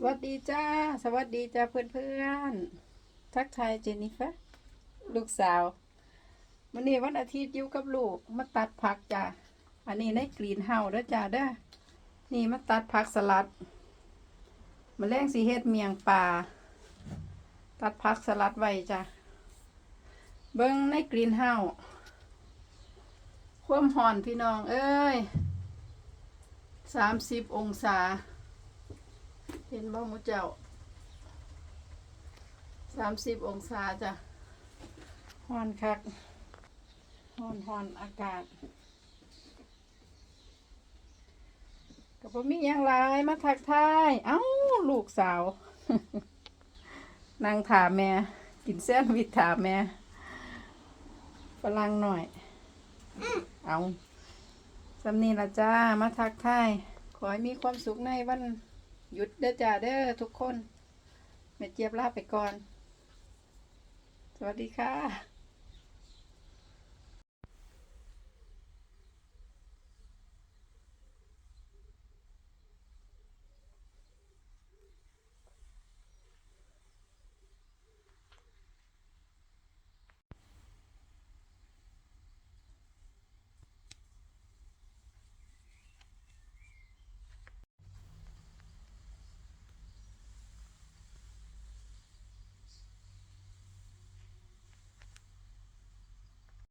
สวัสดีจ้า สวัสดีจ้าเพื่อนๆทักทายเจนนิฟะลูกสาว วันนี้วันอาทิตย์อยู่กับลูก มาตัดผักจ้าอันนี้ในกรีนเฮาส์เด้อจ้าเด้อนี่มาตัดผักสลัดมาแรงสีเฮ็ดเมียงปลาตัดผักสลัดไว้จ้าเบิ้งในกรีนเฮาส์ความห่อนพี่น้องเอ้ยสามสิบองศา เห็นบ่หมูเจ้าสามสิบองศาจ้ะฮ้อนคักฮ้อนฮ้อนอากาศก็บ่มีหยังหลายมาทักทาย เอ้า ลูกสาวนั่งถามแม่ กินแซนวิชถามแม่ฝรั่งหน่อย เอาสำนีละจ้า มาทักทาย ขอให้มีความสุขในวัน หยุดเด้อจ้าเด้อทุกคนแม่เจี๊ยบลาไปก่อน สวัสดีค่ะ